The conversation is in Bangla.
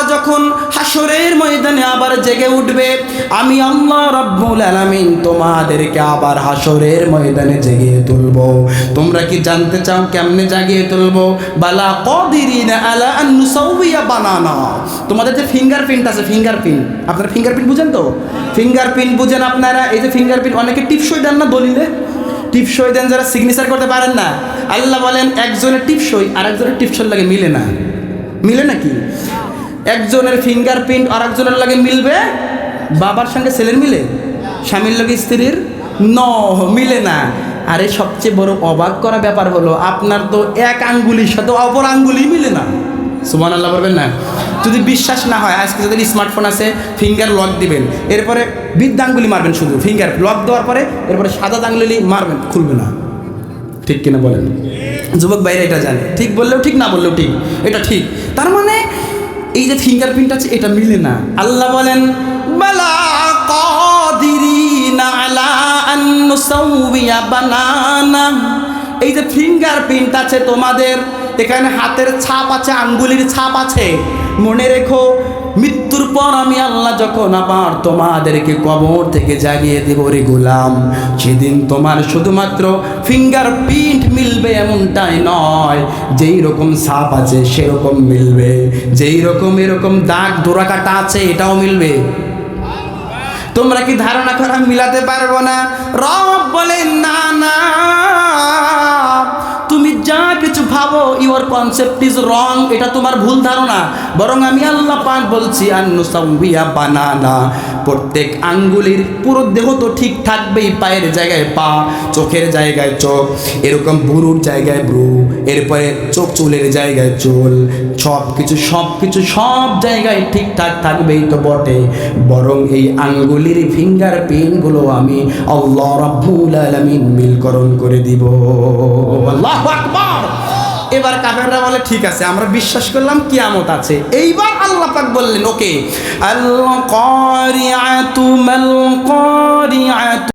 তোমরা যখন হাসরের ময়দানে আবার জেগে উঠবে, আমি আল্লাহ রব্বুল আলামিন তোমাদেরকে আবার হাসরের ময়দানে জেগে তুলবো। তোমরা কি জানতে চাও কেমনে জাগিয়ে তুলবো? বালা কদিরিনা আলা আন বানানা। তোমাদের যে ফিঙ্গারপ্রিন্ট আছে ফিঙ্গারপ্রিন্ট আপনারা ফিঙ্গারপ্রিন্ট বুঝেন তো? ফিঙ্গারপ্রিন্ট বুঝেন আপনারা? এই যে ফিঙ্গারপ্রিন্ট অনেকে টিপসই দেন না দলিলে? টিপসই দেন যারা সিগনেচার করতে পারেন না। আল্লাহ বলেন, একজনের টিপসই আর একজনের টিপসই লাগে মিলে না। মিলে নাকি একজনের ফিঙ্গারপ্রিন্ট আর একজনের লাগে মিলবে? বাবার সঙ্গে ছেলের মিলে? স্বামীর লাগে স্ত্রীর? ন, মিলে না। আরে সবচেয়ে বড় অবাক করা ব্যাপার হলো, আপনার তো এক আঙ্গুলির সাথে অপর আঙ্গুলি মিলে না। সুমান আল্লাহ বলবেন না? যদি বিশ্বাস না হয়, আজকে যাদের স্মার্টফোন আছে ফিঙ্গার লক দিবেন। এরপরে বৃদ্ধাঙ্গুলি মারবেন শুধু ফিঙ্গার লক দেওয়ার পরে, এরপরে সাদা আঙ্গুলি মারবেন, খুলবে না। ঠিক কিনা বলেন? যুবক বাইরে এটা জানে। ঠিক বললেও ঠিক, না বললেও ঠিক। এটা ঠিক। তার মানে এই যে ফিঙ্গারপ্রিন্ট আছে, এটা মিলে না। আল্লাহ বলেন বানানা। এই যে ফিঙ্গারপ্রিন্ট আছে তোমাদের, এখানে হাতের ছাপ আছে, আঙ্গুলির ছাপ আছে। মনে রেখো মৃত্যুর পর আমি আল্লাহ যখন আবার তোমাদেরকে কবর থেকে জাগিয়ে দেব রে গোলাম, সেদিন তোমার শুধুমাত্র ফিঙ্গার প্রিন্ট মিলবে এমনটাই নয়, যেই রকম সাপ আছে সেরকম মিলবে, যেই রকম এরকম দাগ দোরাকাটা আছে এটাও মিলবে। তোমরা কি ধারণা করা মিলাতে পারব না? রব বলেন কনসেপ্ট ইজ রং এটা তোমার ভুল ধারণা। বরং আমি আল্লাহ পাক বলছি, আন্নুসাউবিয়া বানানা। প্রত্যেক আঙ্গুলির পুরো দেহ তো ঠিক থাকবেই, পায়ের জায়গায় পা, চোখের জায়গায় চোখ, এরকম বুরুর জায়গায় ব্রু, এরপরে চোখ চুলের জায়গায় চুল সব কিছু সব কিছু সব জায়গায় ঠিকঠাক থাকবেই তো বটে। বরং এই আঙ্গুলির ফিঙ্গার প্রিন্টগুলো আমি আল্লাহ রাব্বুল আলামিন মিলকরণ করে দিব। আল্লাহু আকবার! এবার কাফেররা বলে, ঠিক আছে, আমরা বিশ্বাস করলাম কিয়ামত আছে। এইবার আল্লাহ পাক বললেন, ওকে আল্লাহ